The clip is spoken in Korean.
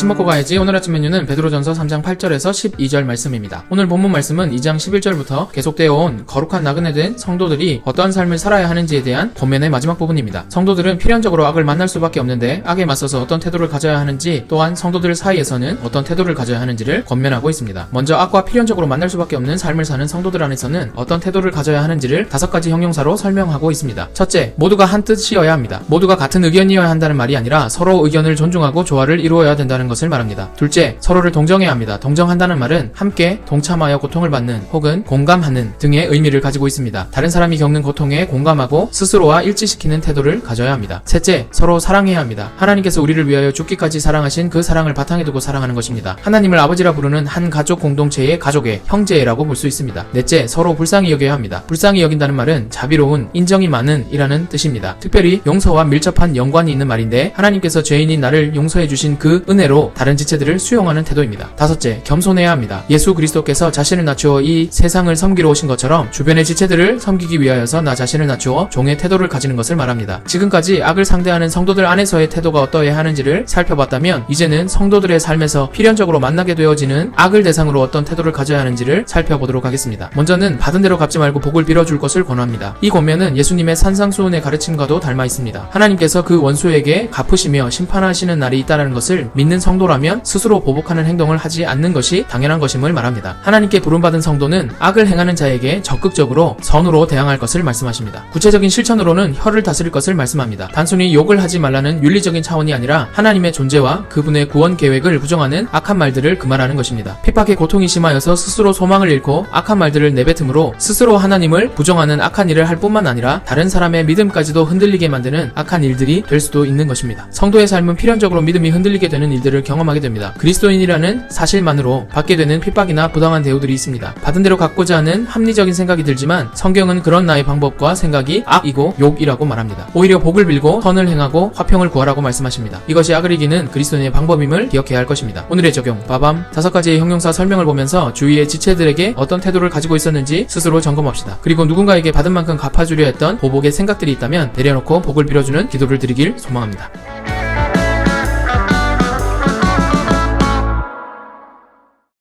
아침 먹고 가야지 오늘 아침 메뉴는 베드로전서 3장 8절에서 12절 말씀입니다. 오늘 본문 말씀은 2장 11절부터 계속되어 온 거룩한 나그네 된 성도들이 어떠한 삶을 살아야 하는지에 대한 본면의 마지막 부분입니다. 성도들은 필연적으로 악을 만날 수밖에 없는데 악에 맞서서 어떤 태도를 가져야 하는지 또한 성도들 사이에서는 어떤 태도를 가져야 하는지를 권면하고 있습니다. 먼저 악과 필연적으로 만날 수밖에 없는 삶을 사는 성도들 안에서는 어떤 태도를 가져야 하는지를 다섯 가지 형용사로 설명하고 있습니다. 첫째, 모두가 한 뜻이어야 합니다. 모두가 같은 의견이어야 한다는 말이 아니라 서로 의견을 존중하고 조화를 이루어야 된다는 것을 말합니다. 둘째, 서로를 동정해야 합니다. 동정한다는 말은 함께 동참하여 고통을 받는 혹은 공감하는 등의 의미를 가지고 있습니다. 다른 사람이 겪는 고통에 공감하고 스스로와 일치시키는 태도를 가져야 합니다. 셋째, 서로 사랑해야 합니다. 하나님께서 우리를 위하여 죽기까지 사랑하신 그 사랑을 바탕에 두고 사랑하는 것입니다. 하나님을 아버지라 부르는 한 가족 공동체의 가족의 형제라고 볼 수 있습니다. 넷째, 서로 불쌍히 여겨야 합니다. 불쌍히 여긴다는 말은 자비로운, 인정이 많은 이라는 뜻입니다. 특별히 용서와 밀접한 연관이 있는 말인데 하나님께서 죄인인 나를 용서해 주신 그 은혜로 다른 지체들을 수용하는 태도입니다. 다섯째, 겸손해야 합니다. 예수 그리스도께서 자신을 낮추어 이 세상을 섬기러 오신 것처럼 주변의 지체들을 섬기기 위하여서 나 자신을 낮추어 종의 태도를 가지는 것을 말합니다. 지금까지 악을 상대하는 성도들 안에서의 태도가 어떠해야 하는지를 살펴봤다면 이제는 성도들의 삶에서 필연적으로 만나게 되어지는 악을 대상으로 어떤 태도를 가져야 하는지를 살펴보도록 하겠습니다. 먼저는 받은 대로 갚지 말고 복을 빌어줄 것을 권합니다. 이 권면은 예수님의 산상수훈의 가르침과도 닮아 있습니다. 하나님께서 그 원수에게 갚으시며 심판하시는 날이 있다는 것을 믿는 성 도라면 스스로 보복하는 행동을 하지 않는 것이 당연한 것임을 말합니다. 하나님께 부름받은 성도는 악을 행하는 자에게 적극적으로 선으로 대항할 것을 말씀하십니다. 구체적인 실천으로는 혀를 다스릴 것을 말씀합니다. 단순히 욕을 하지 말라는 윤리적인 차원이 아니라 하나님의 존재와 그분의 구원 계획을 부정하는 악한 말들을 금하라는 것입니다. 핍박에 고통이 심하여서 스스로 소망을 잃고 악한 말들을 내뱉음으로 스스로 하나님을 부정하는 악한 일을 할 뿐만 아니라 다른 사람의 믿음까지도 흔들리게 만드는 악한 일들이 될 수도 있는 것입니다. 성도의 삶은 필연적으로 믿음이 흔들리게 되는 일들을 경험하게 됩니다. 그리스도인이라는 사실만으로 받게 되는 핍박이나 부당한 대우들이 있습니다. 받은 대로 갖고자 하는 합리적인 생각이 들지만 성경은 그런 나의 방법과 생각이 악이고 욕이라고 말합니다. 오히려 복을 빌고 선을 행하고 화평을 구하라고 말씀하십니다. 이것이 악을 이기는 그리스도인의 방법임을 기억해야 할 것입니다. 오늘의 적용 빠밤 다섯 가지의 형용사 설명을 보면서 주위의 지체들에게 어떤 태도를 가지고 있었는지 스스로 점검합시다. 그리고 누군가에게 받은 만큼 갚아주려 했던 보복의 생각들이 있다면 내려놓고 복을 빌어주는 기도를 드리길 소망합니다.